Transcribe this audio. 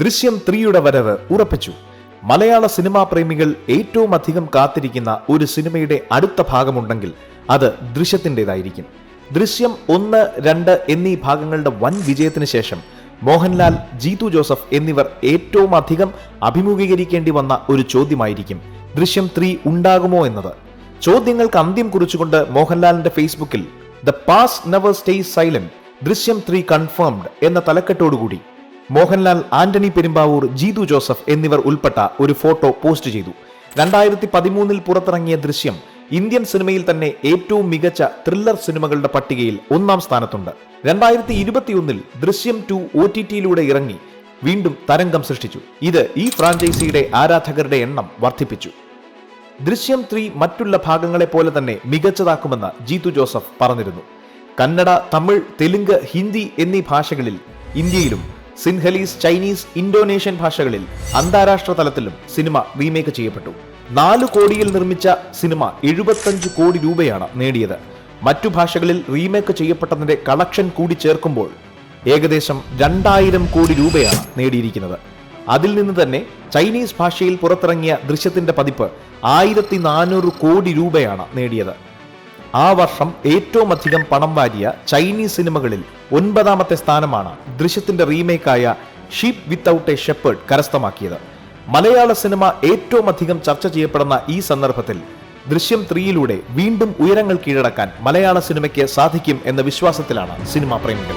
ദൃശ്യം ത്രീയുടെ വരവ് ഉറപ്പിച്ചു. മലയാള സിനിമാ പ്രേമികൾ ഏറ്റവും അധികം കാത്തിരിക്കുന്ന ഒരു സിനിമയുടെ അടുത്ത ഭാഗമുണ്ടെങ്കിൽ അത് ദൃശ്യത്തിന്റെതായിരിക്കും. ദൃശ്യം ഒന്ന് രണ്ട് എന്നീ ഭാഗങ്ങളുടെ വൻ വിജയത്തിന് ശേഷം മോഹൻലാൽ ജീതു ജോസഫ് എന്നിവർ ഏറ്റവും അധികം അഭിമുഖീകരിക്കേണ്ടി വന്ന ഒരു ചോദ്യമായിരിക്കും ദൃശ്യം ത്രീ ഉണ്ടാകുമോ എന്നത്? ചോദ്യങ്ങൾക്ക് അന്ത്യം കുറിച്ചുകൊണ്ട് മോഹൻലാലിന്റെ ഫേസ്ബുക്കിൽ the past never stay silent Drishyam three confirmed എന്ന തലക്കെട്ടോടുകൂടി മോഹൻലാൽ ആന്റണി പെരുമ്പാവൂർ ജീതു ജോസഫ് എന്നിവർ ഉൾപ്പെട്ട ഒരു ഫോട്ടോ പോസ്റ്റ് ചെയ്തു. രണ്ടായിരത്തി പതിമൂന്നിൽ പുറത്തിറങ്ങിയ ദൃശ്യം ഇന്ത്യൻ സിനിമയിൽ തന്നെ ഏറ്റവും മികച്ച ത്രില്ലർ സിനിമകളുടെ പട്ടികയിൽ ഒന്നാം സ്ഥാനത്തുണ്ട്. രണ്ടായിരത്തി ഇരുപത്തിയൊന്നിൽ ദൃശ്യം ടു ഒ ടി ടിയിലൂടെ ഇറങ്ങി വീണ്ടും തരംഗം സൃഷ്ടിച്ചു. ഇത് ഈ ഫ്രാഞ്ചൈസിയുടെ ആരാധകരുടെ എണ്ണം വർദ്ധിപ്പിച്ചു. ദൃശ്യം ത്രീ മറ്റുള്ള ഭാഗങ്ങളെ പോലെ തന്നെ മികച്ചതാക്കുമെന്ന് ജീതു ജോസഫ് പറഞ്ഞിരുന്നു. കന്നഡ തമിഴ് തെലുങ്ക് ഹിന്ദി എന്നീ ഭാഷകളിൽ ഇന്ത്യയിലും സിൻഹലീസ് ചൈനീസ് ഇന്തോനേഷ്യൻ ഭാഷകളിൽ അന്താരാഷ്ട്ര തലത്തിലും സിനിമ റീമേക്ക് ചെയ്യപ്പെട്ടു. നാല് കോടിയിൽ നിർമ്മിച്ച സിനിമ എഴുപത്തഞ്ച് കോടി രൂപയാണ് നേടിയത്. മറ്റു ഭാഷകളിൽ റീമേക്ക് ചെയ്യപ്പെട്ടതിന്റെ കളക്ഷൻ കൂടി ചേർക്കുമ്പോൾ ഏകദേശം രണ്ടായിരം കോടി രൂപയാണ് നേടിയിരിക്കുന്നത്. അതിൽ നിന്ന് തന്നെ ചൈനീസ് ഭാഷയിൽ പുറത്തിറങ്ങിയ ദൃശ്യത്തിന്റെ പതിപ്പ് ആയിരത്തി കോടി രൂപയാണ് നേടിയത്. ആ വർഷം ഏറ്റവും അധികം പണം വാരിയ ചൈനീസ് സിനിമകളിൽ ഒൻപതാമത്തെ സ്ഥാനമാണ് ദൃശ്യത്തിന്റെ റീമേക്കായ ഷീപ്പ് വിത്തൌട്ട് എ ഷെപ്പേർഡ് കരസ്ഥമാക്കിയത്. മലയാള സിനിമ ഏറ്റവും അധികം ചർച്ച ചെയ്യപ്പെടുന്ന ഈ സന്ദർഭത്തിൽ ദൃശ്യം ത്രീയിലൂടെ വീണ്ടും ഉയരങ്ങൾ കീഴടക്കാൻ മലയാള സിനിമയ്ക്ക് സാധിക്കും എന്ന വിശ്വാസത്തിലാണ് സിനിമാ പ്രേമികൾ.